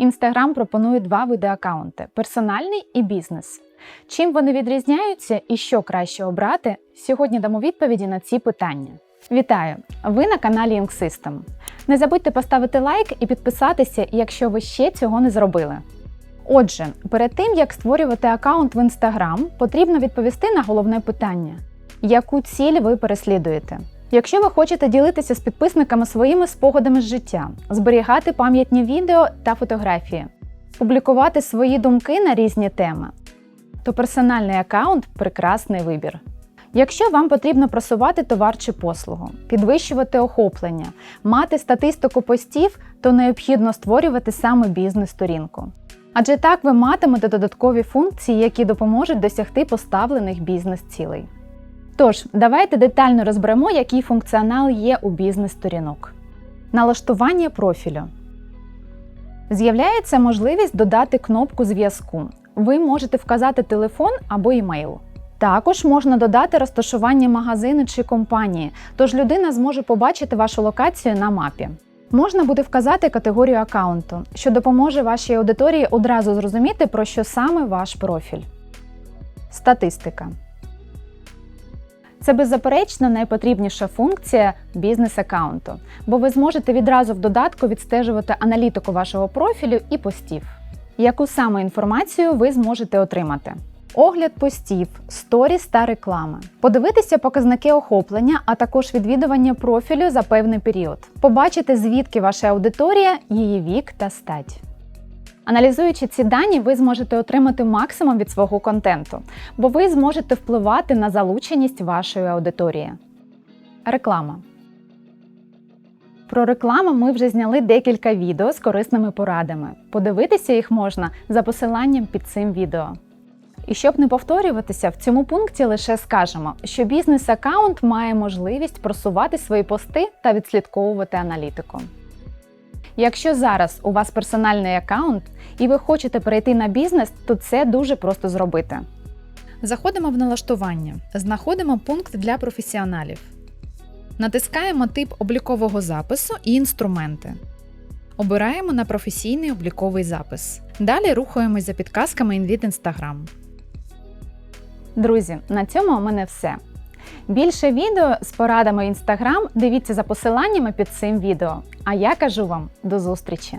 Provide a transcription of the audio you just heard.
Instagram пропонує два види аккаунти персональний і бізнес. Чим вони відрізняються і що краще обрати? Сьогодні дамо відповіді на ці питання. Вітаю! Ви на каналі Young System. Не забудьте поставити лайк і підписатися, якщо ви ще цього не зробили. Отже, перед тим як створювати аккаунт в Instagram, потрібно відповісти на головне питання: яку ціль ви переслідуєте? Якщо ви хочете ділитися з підписниками своїми спогадами з життя, зберігати пам'ятні відео та фотографії, публікувати свої думки на різні теми, то персональний аккаунт прекрасний вибір. Якщо вам потрібно просувати товар чи послугу, підвищувати охоплення, мати статистику постів, то необхідно створювати саме бізнес-сторінку. Адже так ви матимете додаткові функції, які допоможуть досягти поставлених бізнес-цілей. Тож, давайте детально розберемо, який функціонал є у бізнес-сторінок. Налаштування профілю. З'являється можливість додати кнопку зв'язку. Ви можете вказати телефон або імейл. Також можна додати розташування магазину чи компанії, тож людина зможе побачити вашу локацію на мапі. Можна буде вказати категорію аккаунту, що допоможе вашій аудиторії одразу зрозуміти, про що саме ваш профіль. Статистика. Це беззаперечно найпотрібніша функція бізнес-аккаунту, бо ви зможете відразу в додатку відстежувати аналітику вашого профілю і постів. Яку саме інформацію ви зможете отримати? Огляд постів, сторіс та реклами, подивитися показники охоплення, а також відвідування профілю за певний період, побачити звідки ваша аудиторія, її вік та стать. Аналізуючи ці дані, ви зможете отримати максимум від свого контенту, бо ви зможете впливати на залученість вашої аудиторії. Реклама. Про рекламу ми вже зняли декілька відео з корисними порадами. Подивитися їх можна за посиланням під цим відео. І щоб не повторюватися, в цьому пункті лише скажемо, що бізнес-аккаунт має можливість просувати свої пости та відслідковувати аналітику. Якщо зараз у вас персональний аккаунт і ви хочете перейти на бізнес, то це дуже просто зробити. Заходимо в налаштування, знаходимо пункт для професіоналів. Натискаємо тип облікового запису і інструменти. Обираємо на професійний обліковий запис. Далі рухаємось за підказками від Instagram. Друзі, на цьому у мене все. Більше відео з порадами Instagram дивіться за посиланнями під цим відео. А я кажу вам до зустрічі!